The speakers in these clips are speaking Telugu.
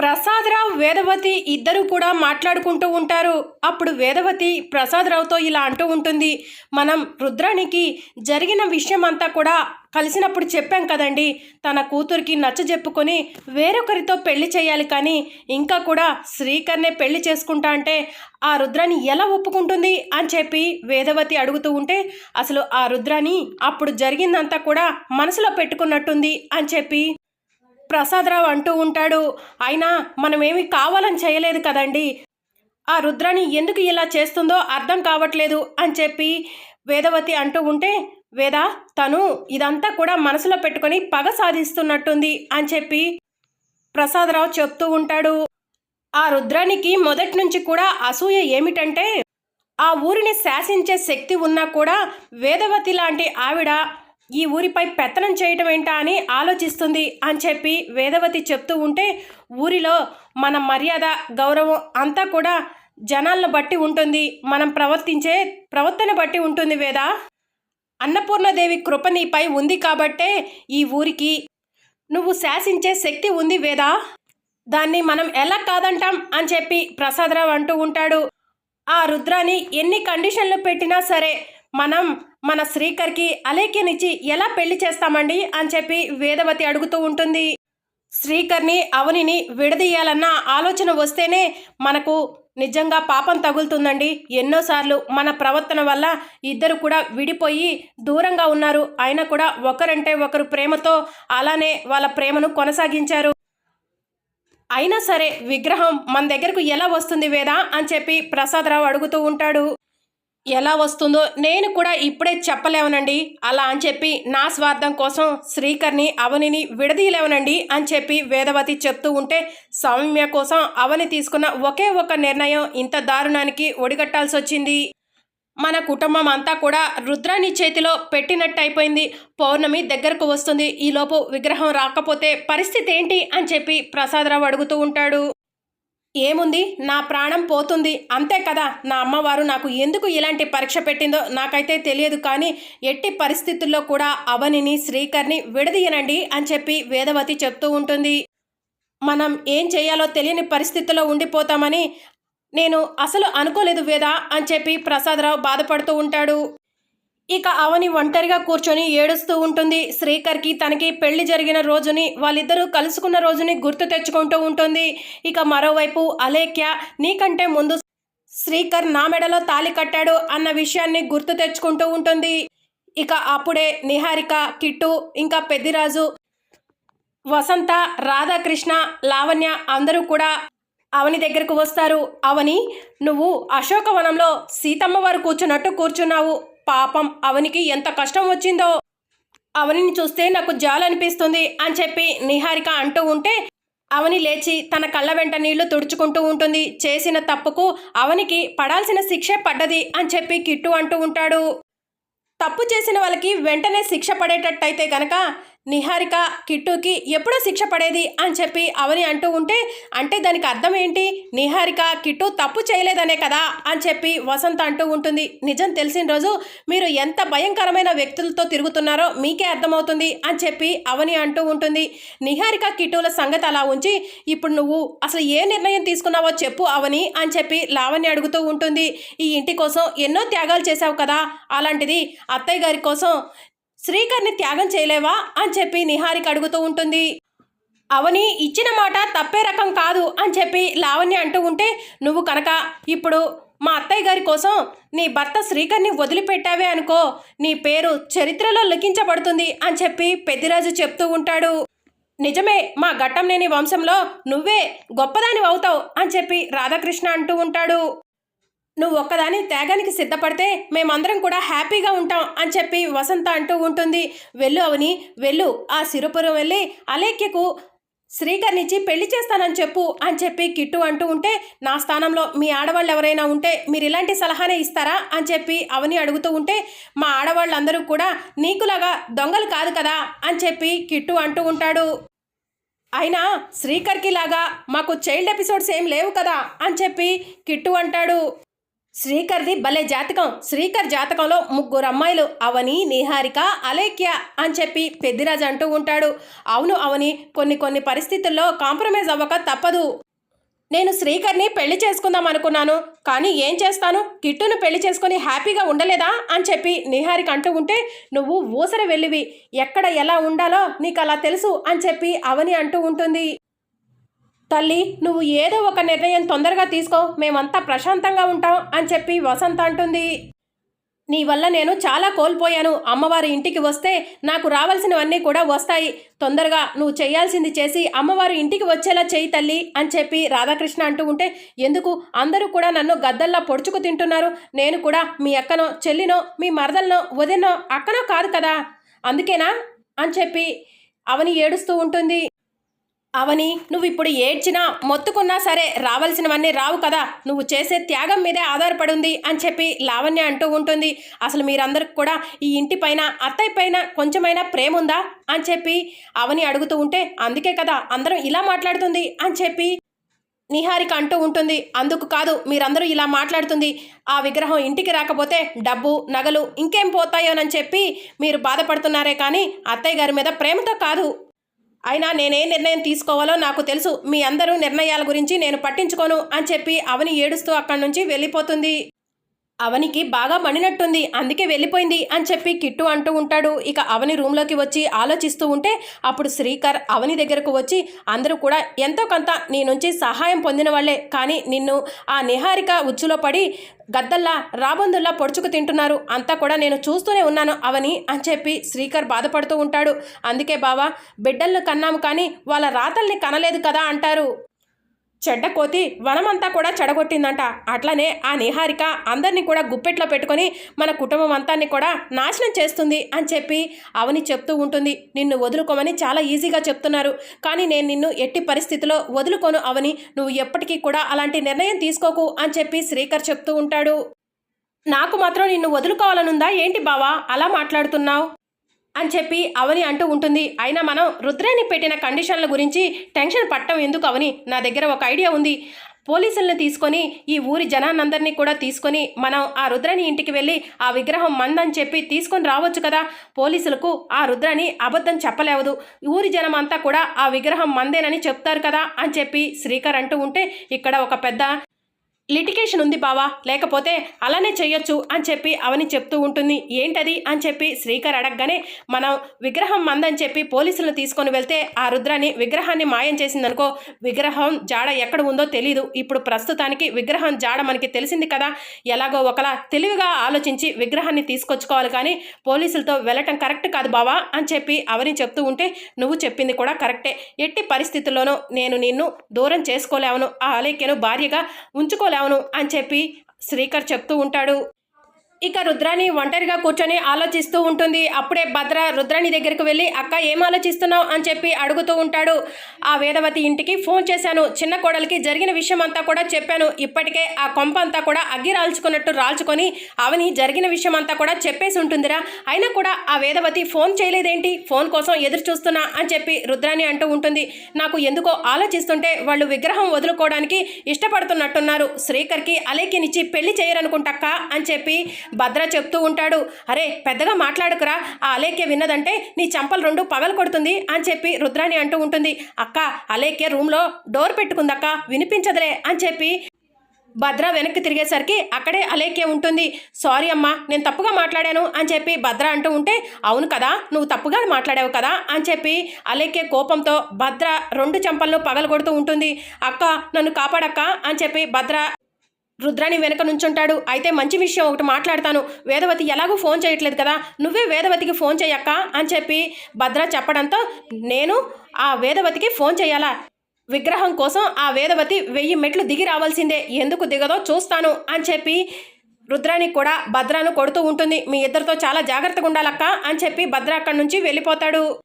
ప్రసాదరావు వేదవతి ఇద్దరు కూడా మాట్లాడుకుంటూ ఉంటారు. అప్పుడు వేదవతి ప్రసాదరావుతో ఇలా అంటూ ఉంటుంది. మనం రుద్రానికి జరిగిన విషయం అంతా కూడా కలిసినప్పుడు చెప్పాం కదండి. తన కూతురికి నచ్చ చెప్పుకొని వేరొకరితో పెళ్ళి చేయాలి కానీ ఇంకా కూడా శ్రీకర్నే పెళ్ళి చేసుకుంటా అంటే ఆ రుద్రాన్ని ఎలా ఒప్పుకుంటుంది అని చెప్పి వేదవతి అడుగుతూ ఉంటే అసలు ఆ రుద్రాని అప్పుడు జరిగిందంతా కూడా మనసులో పెట్టుకున్నట్టుంది అని చెప్పి ప్రసాదరావు అంటూ ఉంటాడు. అయినా మనమేమి కావాలని చేయలేదు కదండి. ఆ రుద్రాని ఎందుకు ఇలా చేస్తుందో అర్థం కావట్లేదు అని చెప్పి వేదవతి అంటూ ఉంటే వేద తను ఇదంతా కూడా మనసులో పెట్టుకొని పగ సాధిస్తున్నట్టుంది అని చెప్పి ప్రసాదరావు చెప్తూ ఉంటాడు. ఆ రుద్రానికి మొదటి నుంచి కూడా అసూయ ఏమిటంటే ఆ ఊరిని శాసించే శక్తి ఉన్నా కూడా వేదవతి లాంటి ఆవిడ ఈ ఊరిపై పెత్తనం చేయటం ఏంటా అని ఆలోచిస్తుంది అని చెప్పి వేదవతి చెప్తూ ఉంటే ఊరిలో మన మర్యాద గౌరవం అంతా కూడా జనాలను బట్టి ఉంటుంది. మనం ప్రవర్తించే ప్రవర్తన బట్టి ఉంటుంది వేద. అన్నపూర్ణదేవి కృప నీపై ఉంది కాబట్టే ఈ ఊరికి నువ్వు శాసించే శక్తి ఉంది వేద. దాన్ని మనం ఎలా కాదంటాం అని చెప్పి ప్రసాదరావు అంటూ ఉంటాడు. ఆ రుద్రాని ఎన్ని కండిషన్లు పెట్టినా సరే మనం మన శ్రీకర్కి అలేఖ్యనిచ్చి ఎలా పెళ్ళి చేస్తామండి అని చెప్పి వేదవతి అడుగుతూ ఉంటుంది. శ్రీకర్ని అవనిని విడదీయాలన్న ఆలోచన వస్తేనే మనకు నిజంగా పాపం తగులుతుందండి. ఎన్నోసార్లు మన ప్రవర్తన వల్ల ఇద్దరు కూడా విడిపోయి దూరంగా ఉన్నారు. అయినా కూడా ఒకరంటే ఒకరు ప్రేమతో అలానే వాళ్ళ ప్రేమను కొనసాగించారు. అయినా సరే విగ్రహం మన దగ్గరకు ఎలా వస్తుంది వేదా అని చెప్పి ప్రసాదరావు అడుగుతూ ఉంటాడు. ఎలా వస్తుందో నేను కూడా ఇప్పుడే చెప్పలేవనండి. అలా అని చెప్పి నా స్వార్థం కోసం శ్రీకర్ని అవనిని విడదీయలేవనండి అని చెప్పి వేదవతి చెప్తూ ఉంటే సౌమ్య కోసం అవని తీసుకున్న ఒకే ఒక నిర్ణయం ఇంత దారుణానికి ఒడిగట్టాల్సి వచ్చింది మన కుటుంబం అంతా కూడా రుద్రాని చేతిలో పెట్టినట్టు అయిపోయింది పౌర్ణమి దగ్గరకు వస్తుంది. ఈలోపు విగ్రహం రాకపోతే పరిస్థితి ఏంటి అని చెప్పి ప్రసాదరావు అడుగుతూ ఉంటాడు. ఏముంది? నా ప్రాణం పోతుంది. అంతే కదా? నా అమ్మవారు నాకు ఎందుకు ఇలాంటి పరీక్ష పెట్టిందో నాకైతే తెలియదు కానీ ఎట్టి పరిస్థితుల్లో కూడా అవనిని శ్రీకర్ని విడదీయనండి అని చెప్పి వేదవతి చెప్తూ ఉంటుంది. మనం ఏం చేయాలో తెలియని పరిస్థితుల్లో ఉండిపోతామని నేను అసలు అనుకోలేదు వేద అని చెప్పి ప్రసాదరావు బాధపడుతూ ఉంటాడు. ఇక అవని ఒంటరిగా కూర్చొని ఏడుస్తూ ఉంటుంది. శ్రీకర్కి తనకి పెళ్ళి జరిగిన రోజుని వాళ్ళిద్దరూ కలుసుకున్న రోజుని గుర్తు తెచ్చుకుంటూ ఉంటుంది. ఇక మరోవైపు అలేఖ్య నీకంటే ముందు శ్రీకర్ నా మెడలో తాలి కట్టాడు అన్న విషయాన్ని గుర్తు తెచ్చుకుంటూ ఉంటుంది. ఇక అప్పుడే నిహారిక కిట్టు ఇంకా పెద్దిరాజు వసంత రాధాకృష్ణ లావణ్య అందరూ కూడా అవని దగ్గరకు వస్తారు. అవని నువ్వు అశోకవనంలో సీతమ్మ వారు కూర్చున్నట్టు కూర్చున్నావు. పాపం అవనికి ఎంత కష్టం వచ్చిందో అవనిని చూస్తే నాకు జాలనిపిస్తుంది అని చెప్పి నిహారిక అంటూ ఉంటే అవని లేచి తన కళ్ళ వెంట నీళ్ళు తుడుచుకుంటూ ఉంటుంది. చేసిన తప్పుకు అవనికి పడాల్సిన శిక్షే పడ్డది అని చెప్పి కిట్టు అంటూ ఉంటాడు. తప్పు చేసిన వాళ్ళకి వెంటనే శిక్ష పడేటట్టయితే గనక నిహారిక కిట్టుకి ఎప్పుడో శిక్ష పడేది అని చెప్పి అవని అంటూ ఉంటే అంటే దానికి అర్థం ఏంటి? నిహారిక కిట్టు తప్పు చేయలేదనే కదా అని చెప్పి వసంత అంటూ ఉంటుంది. నిజం తెలిసిన రోజు మీరు ఎంత భయంకరమైన వ్యక్తులతో తిరుగుతున్నారో మీకే అర్థమవుతుంది అని చెప్పి అవని అంటూ ఉంటుంది. నిహారిక కిట్టుల సంగతి అలా ఉంచి ఇప్పుడు నువ్వు అసలు ఏ నిర్ణయం తీసుకున్నావో చెప్పు అవని అని చెప్పి లావణ్య అడుగుతూ ఉంటుంది. ఈ ఇంటి కోసం ఎన్నో త్యాగాలు చేశావు కదా? అలాంటిది అత్తయ్య గారి కోసం శ్రీకర్ని త్యాగం చేయలేవా అని చెప్పి నిహారిక అడుగుతూ ఉంటుంది. అవని ఇచ్చిన మాట తప్పే రకం కాదు అని చెప్పి లావణ్య అంటూ ఉంటే నువ్వు కనుక ఇప్పుడు మా అత్తయ్య గారి కోసం నీ భర్త శ్రీకర్ని వదిలిపెట్టావే అనుకో నీ పేరు చరిత్రలో లిఖించబడుతుంది అని చెప్పి పెద్దిరాజు చెప్తూ ఉంటాడు. నిజమే మా ఘట్టం లేని వంశంలో నువ్వే గొప్పదాని అవుతావు అని చెప్పి రాధాకృష్ణ అంటూ ఉంటాడు. నువ్వు ఒక్కదాని త్యాగానికి సిద్ధపడితే మేమందరం కూడా హ్యాపీగా ఉంటాం అని చెప్పి వసంత అంటూ ఉంటుంది. వెళ్ళు అవని వెళ్ళు. ఆ సిరుపురం వెళ్ళి అలేఖ్యకు శ్రీకర్నిచ్చి పెళ్ళి చేస్తానని చెప్పు అని చెప్పి కిట్టు అంటూ ఉంటే నా స్థానంలో మీ ఆడవాళ్ళు ఎవరైనా ఉంటే మీరు ఇలాంటి సలహానే ఇస్తారా అని చెప్పి అవని అడుగుతూ ఉంటే మా ఆడవాళ్ళందరూ కూడా నీకులాగా దొంగలు కాదు కదా అని చెప్పి కిట్టు అంటూ ఉంటాడు. అయినా శ్రీకర్కి లాగా మాకు చైల్డ్ ఎపిసోడ్స్ ఏం లేవు కదా అని చెప్పి కిట్టు అంటాడు. శ్రీకర్ది భలే జాతకం. శ్రీకర్ జాతకంలో ముగ్గురు అమ్మాయిలు అవని నిహారిక అలేఖ్య అని చెప్పి పెద్దిరాజు అంటూ ఉంటాడు. అవును అవని కొన్ని కొన్ని పరిస్థితుల్లో కాంప్రమైజ్ అవ్వక తప్పదు. నేను శ్రీకర్ని పెళ్ళి చేసుకుందాం అనుకున్నాను. కానీ ఏం చేస్తాను? కిట్టును పెళ్ళి చేసుకుని హ్యాపీగా ఉండలేదా? అని చెప్పి నిహారిక అంటూ ఉంటే నువ్వు ఊసర వెళ్ళివి. ఎక్కడ ఎలా ఉండాలో నీకు అలా తెలుసు అని చెప్పి అవని అంటూ ఉంటుంది. తల్లి నువ్వు ఏదో ఒక నిర్ణయం తొందరగా తీసుకో మేమంతా ప్రశాంతంగా ఉంటాం అని చెప్పి వసంత అంటుంది. నీ వల్ల నేను చాలా కోల్పోయాను. అమ్మవారి ఇంటికి వస్తే నాకు రావాల్సినవన్నీ కూడా వస్తాయి. తొందరగా నువ్వు చేయాల్సింది చేసి అమ్మవారి ఇంటికి వచ్చేలా చేయి తల్లి అని చెప్పి రాధాకృష్ణ అంటూ ఉంటే ఎందుకు? అందరూ కూడా నన్ను గద్దల్లా పొడుచుకు తింటున్నారు. నేను కూడా మీ అక్కనో చెల్లినో మీ మరదలనో వదినో అక్కనో కాదు కదా. అందుకేనా? అని చెప్పి అవని ఏడుస్తూ ఉంటుంది. అవని నువ్వు ఇప్పుడు ఏడ్చినా మొత్తుకున్నా సరే రావాల్సినవన్నీ రావు కదా. నువ్వు చేసే త్యాగం మీదే ఆధారపడి ఉంది అని చెప్పి లావణ్య అంటూ ఉంటుంది. అసలు మీరందరికి కూడా ఈ ఇంటి పైన అత్తయ్య పైన కొంచెమైనా ప్రేమ ఉందా అని చెప్పి అవని అడుగుతూ ఉంటే అందుకే కదా అందరం ఇలా మాట్లాడుతుంది అని చెప్పి నిహారిక అంటూ ఉంటుంది. అందుకు కాదు మీరందరూ ఇలా మాట్లాడుతుంది. ఆ విగ్రహం ఇంటికి రాకపోతే డబ్బు నగలు ఇంకేం పోతాయోనని చెప్పి మీరు బాధపడుతున్నారే కానీ అత్తయ్య గారి మీద ప్రేమతో కాదు. అయినా నేనే నిర్ణయం తీసుకోవాలో నాకు తెలుసు. మీ అందరూ నిర్ణయాల గురించి నేను పట్టించుకోను అని చెప్పి అవని ఏడుస్తూ అక్కడి నుంచి వెళ్ళిపోతుంది. అవనికి బాగా మణినట్టుంది అందుకే వెళ్ళిపోయింది అని చెప్పి కిట్టు అంటూ ఉంటాడు. ఇక అవని రూమ్లోకి వచ్చి ఆలోచిస్తూ ఉంటే అప్పుడు శ్రీకర్ అవని దగ్గరకు వచ్చి అందరూ కూడా ఎంతో కొంత నీ నుంచి సహాయం పొందిన వాళ్ళే కానీ నిన్ను ఆ నిహారిక ఉచ్చులో పడి గద్దల్లా రాబందుల్లా పొడుచుకు తింటున్నారు. అంతా కూడా నేను చూస్తూనే ఉన్నాను అవని అని చెప్పి శ్రీకర్ బాధపడుతూ ఉంటాడు. అందుకే బావా బిడ్డలను కన్నాము కానీ వాళ్ళ రాతల్ని కనలేదు కదా అంటారు. చెడ్డ కోతి వనమంతా కూడా చెడగొట్టిందంట. అట్లనే ఆ నిహారిక అందరినీ కూడా గుప్పెట్లో పెట్టుకొని మన కుటుంబం అంతాన్ని కూడా నాశనం చేస్తుంది అని చెప్పి అవని చెప్తూ ఉంటుంది. నిన్ను వదులుకోమని చాలా ఈజీగా చెప్తున్నారు. కానీ నేను నిన్ను ఎట్టి పరిస్థితిలో వదులుకోను అవని. నువ్వు ఎప్పటికీ కూడా అలాంటి నిర్ణయం తీసుకోకు అని చెప్పి శ్రీకర్ చెప్తూ ఉంటాడు. నాకు మాత్రం నిన్ను వదులుకోవాలనుందా ఏంటి బావా? అలా మాట్లాడుతున్నావు. అని చెప్పి అవని అంటూ ఉంటుంది. అయినా మనం రుద్రాని పెట్టిన కండిషన్ల గురించి టెన్షన్ పట్టం ఎందుకు అవని? నా దగ్గర ఒక ఐడియా ఉంది. పోలీసుల్ని తీసుకొని ఈ ఊరి జనాన్నందరినీ కూడా తీసుకొని మనం ఆ రుద్రని ఇంటికి వెళ్ళి ఆ విగ్రహం మందని చెప్పి తీసుకొని రావచ్చు కదా? పోలీసులకు ఆ రుద్రని అబద్ధం చెప్పలేవదు. ఊరి జనం అంతా కూడా ఆ విగ్రహం మందేనని చెప్తారు కదా? అని చెప్పి శ్రీకర్ అంటూ ఉంటే ఇక్కడ ఒక పెద్ద లిటికేషన్ ఉంది బావా లేకపోతే అలానే చేయొచ్చు అని చెప్పి అవని చెప్తూ ఉంటుంది. ఏంటది అని చెప్పి శ్రీకర్ అడగగానే మనం విగ్రహం మందని చెప్పి పోలీసులను తీసుకొని వెళ్తే ఆ రుద్రాన్ని విగ్రహాన్ని మాయం చేసిందనుకో విగ్రహం జాడ ఎక్కడ ఉందో తెలియదు ఇప్పుడు ప్రస్తుతానికి విగ్రహం జాడ మనకి తెలిసింది కదా. ఎలాగో ఒకలా తెలివిగా ఆలోచించి విగ్రహాన్ని తీసుకొచ్చుకోవాలి కానీ పోలీసులతో వెళ్ళటం కరెక్ట్ కాదు బావా అని చెప్పి అవని చెప్తూ ఉంటే నువ్వు చెప్పింది కూడా కరెక్టే. ఎట్టి పరిస్థితుల్లోనూ నేను నిన్ను దూరం చేసుకోలేవను. ఆ అలేఖ్యను భార్యగా అవును అని చెప్పి శ్రీకర్ చెప్తూ ఉంటాడు. ఇక రుద్రాని ఒంటరిగా కూర్చొని ఆలోచిస్తూ ఉంటుంది. అప్పుడే భద్ర రుద్రాని దగ్గరికి వెళ్ళి అక్క ఏం ఆలోచిస్తున్నావు? అని చెప్పి అడుగుతూ ఉంటాడు. ఆ వేదవతి ఇంటికి ఫోన్ చేశాను. చిన్న కోడలికి జరిగిన విషయం అంతా కూడా చెప్పాను. ఇప్పటికే ఆ కొంప అంతా కూడా అగ్గి రాల్చుకున్నట్టు రాల్చుకొని అవని జరిగిన విషయం అంతా కూడా చెప్పేసి ఉంటుందిరా. అయినా కూడా ఆ వేదవతి ఫోన్ చేయలేదేంటి? ఫోన్ కోసం ఎదురు చూస్తున్నా అని చెప్పి రుద్రాని అంటూ ఉంటుంది. నాకు ఎందుకో ఆలోచిస్తుంటే వాళ్ళు విగ్రహం వదులుకోవడానికి ఇష్టపడుతున్నట్టున్నారు. శ్రీకర్కి అలేకినిచ్చి పెళ్ళి చేయరనుకుంటక్క అని చెప్పి భద్ర చెప్తూ ఉంటాడు అరే పెద్దగా మాట్లాడుకురా ఆ అలేఖ్య విన్నదంటే నీ చంపలు రెండు పగలు కొడుతుంది అని చెప్పి రుద్రాని అంటూ ఉంటుంది. అక్క అలేఖ్య రూమ్లో డోర్ పెట్టుకుందక్క వినిపించదులే అని చెప్పి భద్ర వెనక్కి తిరిగేసరికి అక్కడే అలేఖ్య ఉంటుంది. సారీ అమ్మా నేను తప్పుగా మాట్లాడాను అని చెప్పి భద్ర అంటూ ఉంటే అవును కదా నువ్వు తప్పుగా మాట్లాడావు కదా అని చెప్పి అలేఖ్య కోపంతో భద్ర రెండు చెంపలను పగలగొడుతూ ఉంటుంది. అక్క నన్ను కాపాడక్క అని చెప్పి భద్ర రుద్రాని వెనక నుంచుంటాడు. అయితే మంచి విషయం ఒకటి మాట్లాడతాను. వేదవతి ఎలాగో ఫోన్ చేయట్లేదు కదా? నువ్వే వేదవతికి ఫోన్ చేయక్క? అని చెప్పి భద్ర చెప్పడంతో నేను ఆ వేదవతికి ఫోన్ చేయాలా? విగ్రహం కోసం ఆ వేదవతి వెయ్యి మెట్లు దిగి రావాల్సిందే. ఎందుకు దిగదో చూస్తాను అని చెప్పి రుద్రాని కూడా భద్రాను కొడుతూ ఉంటుంది. మీ ఇద్దరితో చాలా జాగ్రత్తగా ఉండాలక్క? అని చెప్పి భద్ర అక్కడి నుంచి వెళ్ళిపోతాడు.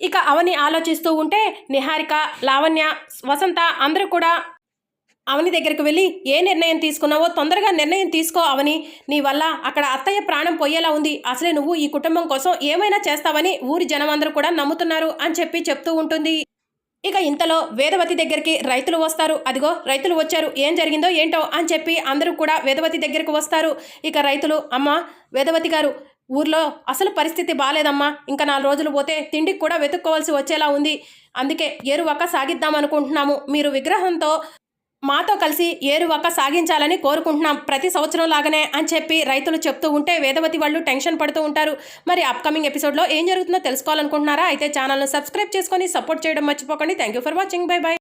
ఇక అవని ఆలోచిస్తూ ఉంటే నిహారిక లావణ్య వసంత అందరూ కూడా అవని దగ్గరికి వెళ్ళి ఏ నిర్ణయం తీసుకున్నావో తొందరగా నిర్ణయం తీసుకో అవని. నీ వల్ల అక్కడ అత్తయ్య ప్రాణం పోయేలా ఉంది. అసలే నువ్వు ఈ కుటుంబం కోసం ఏమైనా చేస్తావని ఊరి జనం అందరూ కూడా నమ్ముతున్నారు అని చెప్పి చెప్తూ ఉంటుంది. ఇక ఇంతలో వేదవతి దగ్గరికి రైతులు వస్తారు. అదిగో రైతులు వచ్చారు. ఏం జరిగిందో ఏంటో అని చెప్పి అందరూ కూడా వేదవతి దగ్గరికి వస్తారు. ఇక రైతులు అమ్మ వేదవతి గారు ఊర్లో అసలు పరిస్థితి బాగాలేదమ్మా ఇంకా నాలుగు రోజులు పోతే తిండికి కూడా వెతుక్కోవాల్సి వచ్చేలా ఉంది. అందుకే ఎరువక సాగిద్దాం అనుకుంటున్నాము. మీరు విగ్రహంతో మాతో కలిసి ఏరువాక సాగించాలని కోరుకుంటున్నాం ప్రతి సంవత్సరం లాగానే అని చెప్పి రైతులు చెప్తూ ఉంటే వేదవతి వాళ్ళు టెన్షన్ పడుతూ ఉంటారు. మరి అప్కమింగ్ ఎపిసోడ్లో ఏం జరుగుతుందో తెలుసుకోవాలనుకుంటున్నారా? అయితే ఛానల్ను సబ్స్క్రైబ్ చేసుకొని సపోర్ట్ చేయడం మర్చిపోకండి. Thank you for watching bye bye